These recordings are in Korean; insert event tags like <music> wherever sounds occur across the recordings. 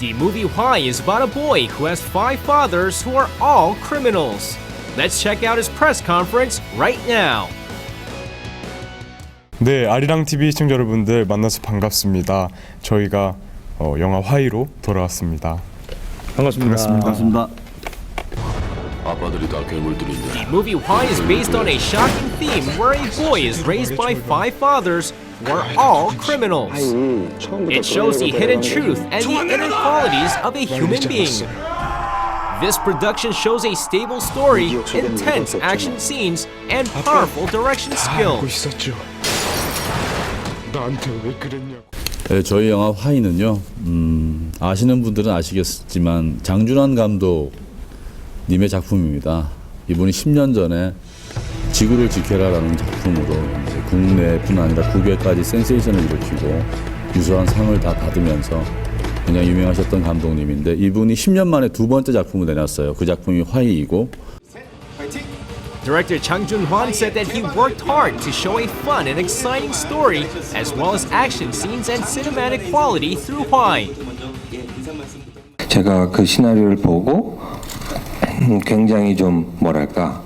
The movie Why is about a boy who has five fathers who are all criminals. Let's check out his press conference right now. 네, 아리랑 TV 시청자 여러분들 만나서 반갑습니다. 저희가 어, 영화 화이로 돌아왔습니다. 반갑습니다. 반갑습니다. 아빠들이 다 괴물들인데 The movie Why is based on a shocking theme where a boy is raised by five fathers who are all criminals. It shows the hidden truth and the inner qualities of a human being. This production shows a stable story, intense action scenes, and powerful direction skill. 있었죠. 나한테 왜 그랬냐? 네, 저희 영화 화이는요. 음, 아시는 분들은 아시겠지만 장준환 감독님의 작품입니다. 이분이 10년 전에 지구를 지켜라라는 작품으로 이제 국내뿐 아니라 국외까지 센세이션을 일으키고 유수한 상을 다 받으면서 굉장히 유명하셨던 감독님인데 이분이 10년 만에 두 번째 작품을 내놨어요. 그 작품이 화이이고 Director Chang Jun-hwan said that he worked hard to show a fun and exciting story, as well as action scenes and cinematic quality through Why. 제가 그 시나리오를 보고 음, 굉장히 좀 뭐랄까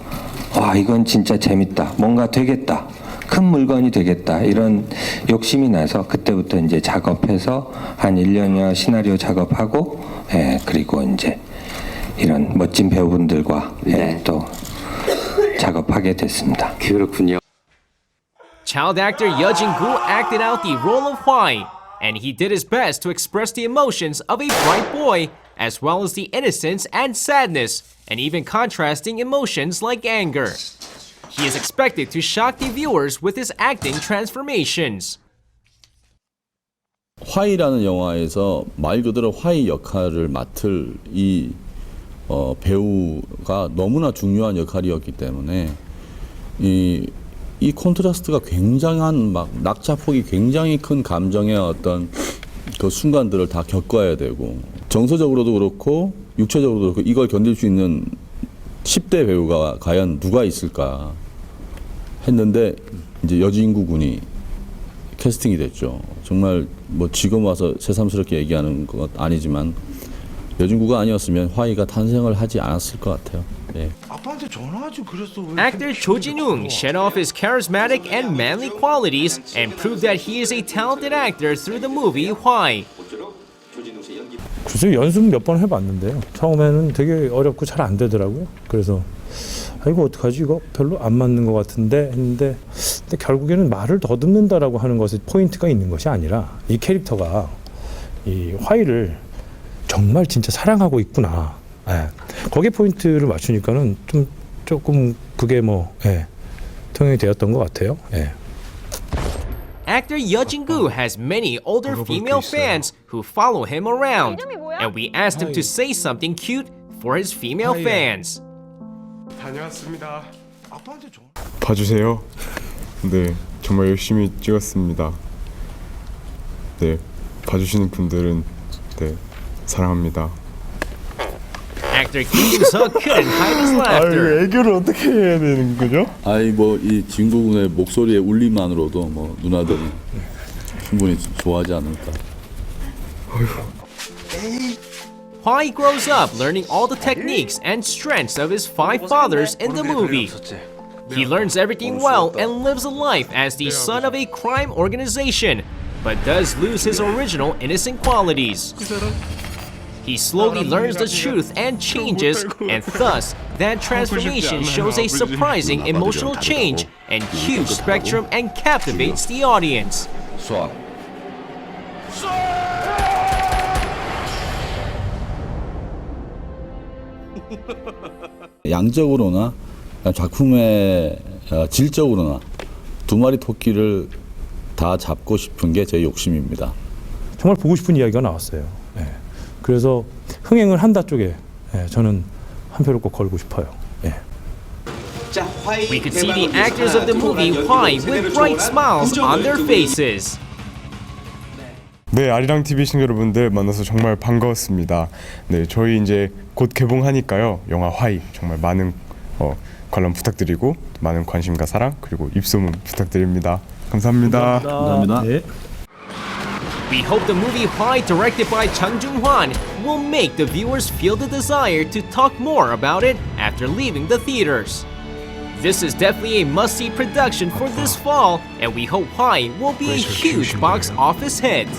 와 이건 진짜 재밌다 뭔가 되겠다 큰 물건이 되겠다 이런 욕심이 나서 그때부터 이제 작업해서 한 1년여 시나리오 작업하고 예, 그리고 이제 이런 멋진 배우분들과 예, 또 작업하게 됐습니다. 그렇군요. Child actor Ye Jin-gu acted out the role of Hwai, and he did his best to express the emotions of a bright boy, as well as the innocence and sadness, and even contrasting emotions like anger. He is expected to shock the viewers with his acting transformations. 화이라는 영화에서 말 그대로 화이 역할을 맡을 이 어, 배우가 너무나 중요한 역할이었기 때문에 이, 이 콘트라스트가 굉장한 막 낙차폭이 굉장히 큰 감정의 어떤 그 순간들을 다 겪어야 되고 정서적으로도 그렇고 육체적으로도 그렇고 이걸 견딜 수 있는 10대 배우가 과연 누가 있을까 했는데 이제 여진구 군이 캐스팅이 됐죠. 정말 뭐 지금 와서 새삼스럽게 얘기하는 것 아니지만 여진구가 아니었으면 화이가 탄생을 하지 않았을 것 같아요. 예. 아빠한테 전화하지 그랬어. 왜 Actor Cho Jin-woong shed off his charismatic and manly qualities and proved that he is a talented actor through the movie Hwai. 글쎄 연습 몇 번 해봤는데요. 처음에는 되게 어렵고 잘 안 되더라고요. 그래서 아 이거 어떡하지 이거 별로 안 맞는 것 같은데 했는데 근데 결국에는 말을 더듬는다라고 하는 것에 포인트가 있는 것이 아니라 이 캐릭터가 이 화이를 정말 진짜 사랑하고 있구나. 예. 거기에 포인트를 맞추니까는 좀 조금 그게 뭐 예. 통용이 되었던 것 같아요. 예. Actor Ye Jin-gu has many older female fans who follow him around, and we asked him to say something cute for his female fans. 다녀왔습니다. 아빠한테 전화. 봐주세요. 네, 정말 열심히 찍었습니다. 네, 봐주시는 분들은 네 사랑합니다. Actor <laughs> Kim Suk couldn't hide his laughter. 애교를 어떻게 해야 되는 거죠? 아이 뭐 이 진구군의 목소리의 울림만으로도 뭐 누나들이 충분히 좋아하지 않을까. Hwai grows up learning all the techniques and strengths of his five fathers in the movie. He learns everything well and lives a life as the son of a crime organization, but does lose his original innocent qualities. He slowly learns the truth and changes, and thus, that transformation shows a surprising emotional change and huge spectrum and captivates the audience. 양적으로나 작품의 어, 질적으로나 두 마리 토끼를 다 잡고 싶은 게 제 욕심입니다. 정말 보고 싶은 이야기가 나왔어요. 예. 그래서 흥행을 한다 쪽에 예, 저는 한 표를 꼭 걸고 싶어요. 예. We could see the actors of the movie Why with bright smiles on their faces. 네, 아리랑 TV 시청자 여러분들 만나서 정말 반가웠습니다. 네, 저희 이제 곧 개봉하니까요. 영화 화이 정말 많은 어, 관람 부탁드리고 많은 관심과 사랑 그리고 입소문 부탁드립니다. 감사합니다. 감사합니다. 네. We hope the movie Hwai, directed by Chang Jung Hwan, will make the viewers feel the desire to talk more about it after leaving the theaters. This is definitely a must-see production for this fall, and we hope Hwai will be a huge box office hit.